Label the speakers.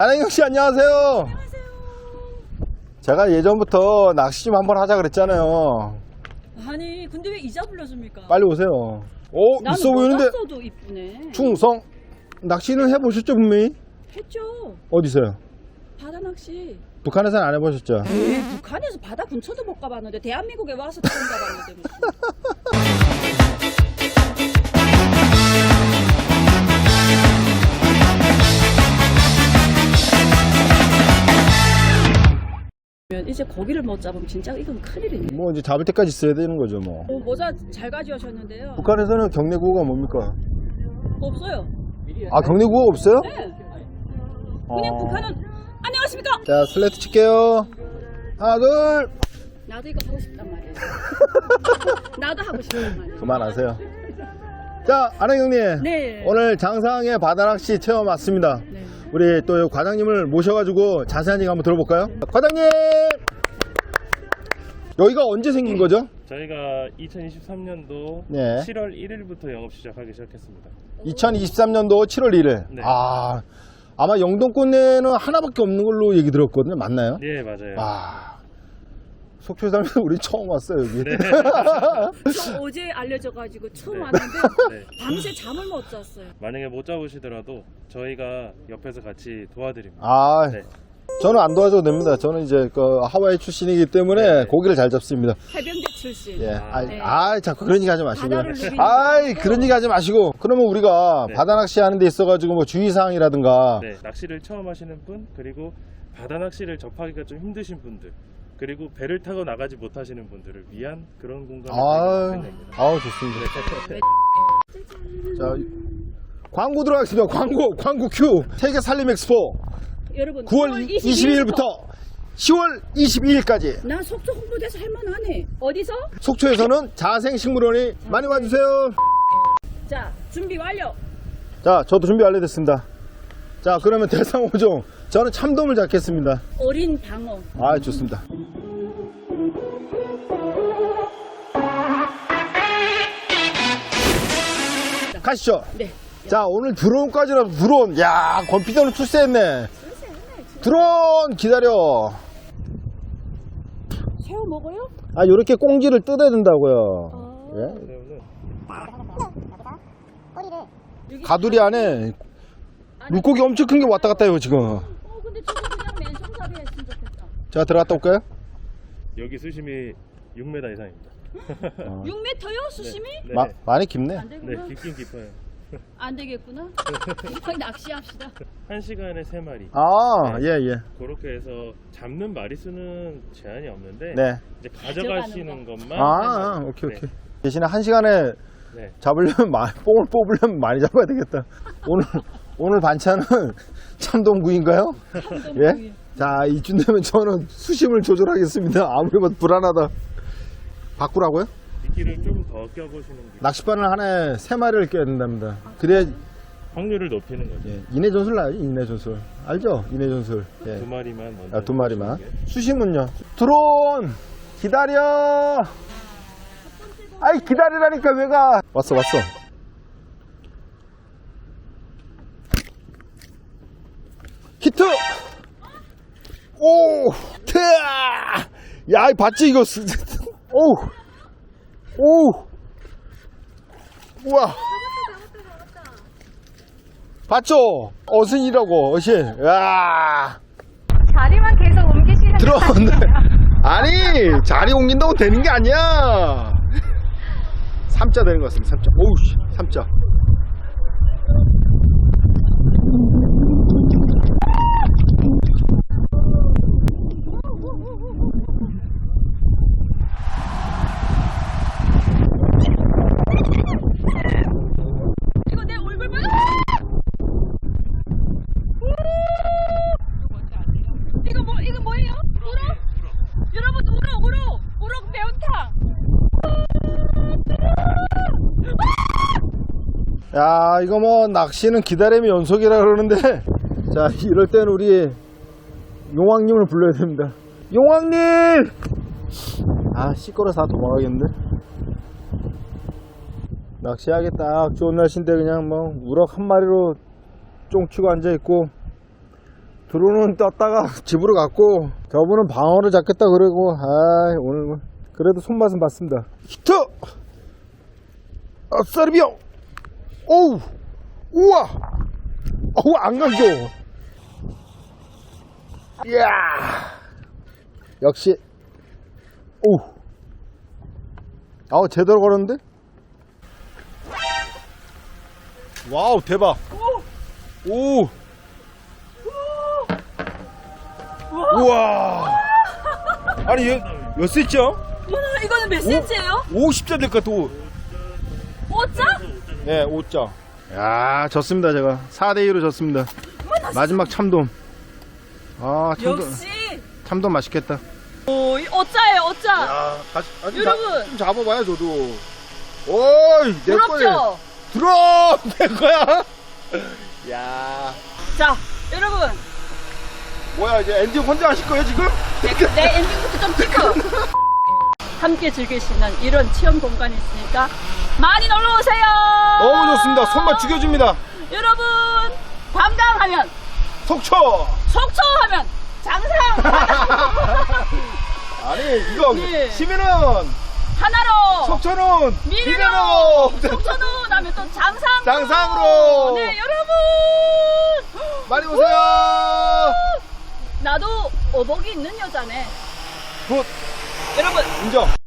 Speaker 1: 안혜경 씨 안녕하세요. 제가 예전부터 낚시 좀 한번 하자 그랬잖아요.
Speaker 2: 아니 근데 왜 이자 불러줍니까?
Speaker 1: 빨리 오세요. 오
Speaker 2: 나는
Speaker 1: 있어 보이는데
Speaker 2: 몰랐어도 이쁘네.
Speaker 1: 충성 낚시는 해보셨죠 분명히?
Speaker 2: 했죠.
Speaker 1: 어디서요?
Speaker 2: 바다 낚시.
Speaker 1: 북한에서는 안 해보셨죠?
Speaker 2: 에이, 북한에서 바다 근처도 못 가봤는데 대한민국에 와서 처음 가봤는데 무슨. 이제 고기를 못 잡으면 진짜 이건 큰일이네.
Speaker 1: 뭐 이제 잡을 때까지 있어야 되는 거죠 뭐.
Speaker 2: 어, 모자 잘 가져오셨는데요.
Speaker 1: 북한에서는 경내구호가 뭡니까?
Speaker 2: 없어요.
Speaker 1: 아 경내구호 없어요?
Speaker 2: 네. 그냥
Speaker 1: 어.
Speaker 2: 북한은 안녕하십니까?
Speaker 1: 자 슬레이트 칠게요. 하나 둘.
Speaker 2: 나도 이거 하고 싶단 말이에요. 나도 하고 싶단 말이에요.
Speaker 1: 그만하세요. 자 안혜경님.
Speaker 2: 네.
Speaker 1: 오늘 장상의 바다낚시 체험 왔습니다.
Speaker 2: 네.
Speaker 1: 우리 또 과장님을 모셔가지고 자세한 얘기 한번 들어볼까요? 과장님! 여기가 언제 생긴 거죠?
Speaker 3: 저희가 2023년도
Speaker 1: 네.
Speaker 3: 7월 1일부터 영업 시작하기 시작했습니다.
Speaker 1: 2023년도 7월 1일.
Speaker 3: 네.
Speaker 1: 아, 아마 영동권에는 하나밖에 없는 걸로 얘기 들었거든요. 맞나요?
Speaker 3: 네, 맞아요.
Speaker 1: 아, 속초 살면서 우리 처음 왔어요, 여기.
Speaker 3: 네.
Speaker 2: 저 어제 알려져가지고 처음 왔는데
Speaker 3: 네.
Speaker 2: 밤새 잠을 못 잤어요.
Speaker 3: 만약에 못 잡으시더라도 저희가 옆에서 같이 도와드립니다.
Speaker 1: 아,
Speaker 3: 네.
Speaker 1: 저는 안 도와줘도 됩니다. 저는 이제 그 하와이 출신이기 때문에
Speaker 3: 네.
Speaker 1: 고기를 잘 잡습니다.
Speaker 2: 해병대 출신.
Speaker 1: 예. 아,
Speaker 2: 네.
Speaker 1: 아, 자꾸 그런 얘기 하지 마시고요.
Speaker 2: 바다를 누비는
Speaker 1: 아이,
Speaker 2: 거죠.
Speaker 1: 그런 얘기 하지 마시고. 그러면 우리가
Speaker 3: 네.
Speaker 1: 바다 낚시 하는 데 있어가지고 뭐 주의사항이라든가.
Speaker 3: 네, 낚시를 처음 하시는 분, 그리고 바다 낚시를 접하기가 좀 힘드신 분들, 그리고 배를 타고 나가지 못하시는 분들을 위한 그런 공간을
Speaker 1: 아,
Speaker 3: 마련입니다.
Speaker 1: 아우, 좋습니다.
Speaker 3: 네.
Speaker 1: 자, 광고 들어가겠습니다. 광고, 광고 큐. 세계 살림 엑스포
Speaker 2: 여러분
Speaker 1: 9월 22일부터 10월 22일까지
Speaker 2: 난 속초 홍보대사 할만하네. 어디서?
Speaker 1: 속초에서는 자생식물원이 많이 와주세요.
Speaker 2: 자 준비 완료.
Speaker 1: 자, 저도 준비 완료됐습니다. 자, 그러면 대상 5종. 저는 참돔을 잡겠습니다.
Speaker 2: 어린 방어.
Speaker 1: 아, 좋습니다. 가시죠.
Speaker 2: 네.
Speaker 1: 자, 오늘 드론까지라도 드론. 야, 건피더는 출세했네. 드론 기다려.
Speaker 2: 새우 먹어요?
Speaker 1: 아, 요렇게 꽁지를 뜯어야 된다고요.
Speaker 2: 아.
Speaker 1: 예?
Speaker 3: 새우는
Speaker 2: 여기
Speaker 1: 가두리 안에- 물고기 엄청 큰 게 왔다 갔다 해요, 지금.
Speaker 2: 어 근데 저거 그냥 맨손잡이 했으면 좋겠다.
Speaker 1: 제가 들어갔다 올까요?
Speaker 3: 여기 수심이 6m 이상입니다.
Speaker 2: 6m요 수심이?
Speaker 3: 네,
Speaker 1: 마- 많이 깊네.
Speaker 2: 안
Speaker 3: 네,
Speaker 2: 되구나.
Speaker 3: 깊긴 깊어요.
Speaker 2: 안 되겠구나. 거의 낚시합시다.
Speaker 3: 한 시간에 세 마리.
Speaker 1: 아, 예, 예.
Speaker 3: 그렇게 해서 잡는 마리수는 제한이 없는데
Speaker 1: 네.
Speaker 3: 이제 가져가시는 것만
Speaker 1: 아,
Speaker 3: 세
Speaker 1: 아,
Speaker 3: 마리.
Speaker 1: 오케이,
Speaker 3: 네.
Speaker 1: 오케이. 대신에 한 시간에
Speaker 3: 네.
Speaker 1: 잡으려면, 마- 뽕을 뽑으려면 많이 잡아야 되겠다. 오늘, 오늘 반찬은 참동구인가요? 예? 자, 이쯤 되면 저는 수심을 조절하겠습니다. 아무리 봐도 불안하다. 바꾸라고요?
Speaker 3: 미끼를 좀 더 껴보시는 게
Speaker 1: 낚싯바늘 하나에 세 마리를 껴야 된답니다. 그래야,
Speaker 3: 확률을 높이는 거죠.
Speaker 1: 예, 인해 전술 나요, 인해 전술. 알죠? 인해 전술. 예.
Speaker 3: 두 마리만 먼저.
Speaker 1: 아, 두 마리만.
Speaker 3: 해보시는 게.
Speaker 1: 수심은요? 드론! 기다려! 아이, 기다리라니까 왜 가? 왔어, 왔어. 히트! 오! 테아! 야, 이 봤지, 이거? 스- 오! 오! 우와! 봤죠? 어순이라고, 어신. 야
Speaker 4: 자리만 계속 옮기시는
Speaker 1: 들어왔네. 아니, 자리 옮긴다고 되는 게 아니야. 3자 되는 것 같습니다. 3자. 오우, 씨, 3자.
Speaker 2: 이거 내 얼굴 봐. 이거 뭐 이거 뭐예요? 우럭? 여러분 우럭 우럭 우럭 매운탕.
Speaker 1: 야, 이거 뭐, 낚시는 기다림의 연속이라 그러는데, 자, 이럴 땐 우리 용왕님을 불러야 됩니다. 용왕님! 아, 시끄러서 다 도망가겠는데? 낚시하기 딱 좋은 날씨인데, 그냥 뭐, 우럭 한 마리로 쫑치고 앉아있고, 드론은 떴다가 집으로 갔고 저분은 방어를 잡겠다 그러고 아 오늘 뭐 그래도 손맛은 봤습니다 히트 아 서비오 오우 우와 어우 안 감겨 이야 역시 오 아우 제대로 걸었는데? 와우 대박. 오 우와. 아니 얘, 몇?
Speaker 2: 와, 이거는 몇 센치예요?
Speaker 1: 50자 될 것 같아
Speaker 2: 오자?
Speaker 1: 네 5자 야 졌습니다 제가 4대2로 졌습니다 마지막 참돔 아 참돔
Speaker 2: 역시.
Speaker 1: 참돔 맛있겠다
Speaker 2: 오, 이 오자예요, 오자.
Speaker 1: 야 다시 아, 좀
Speaker 2: 여러분.
Speaker 1: 잡- 좀 잡아봐요 저도 오이 내
Speaker 2: 부럽죠?
Speaker 1: 들어 내 거야 야
Speaker 2: 자, 여러분.
Speaker 1: 뭐야 이제 엔진 혼자 하실 거예요 지금?
Speaker 2: 내, 내 엔딩부터 좀 찍어. 함께 즐길 수 있는 이런 체험 공간이 있으니까 많이 놀러 오세요.
Speaker 1: 너무 좋습니다. 손맛 죽여줍니다.
Speaker 2: 여러분, 관광하면,
Speaker 1: 속초!
Speaker 2: 속초하면 장상
Speaker 1: 아니 이거
Speaker 2: 네.
Speaker 1: 시민은
Speaker 2: 하나로.
Speaker 1: 속초는
Speaker 2: 미래로.
Speaker 1: 미래로.
Speaker 2: 속초는 하면 또 장상으로.
Speaker 1: 장상으로.
Speaker 2: 네 여러분.
Speaker 1: 많이 오세요.
Speaker 2: 나도 어복이 있는 여자네.
Speaker 1: 굿
Speaker 2: 여러분
Speaker 1: 인정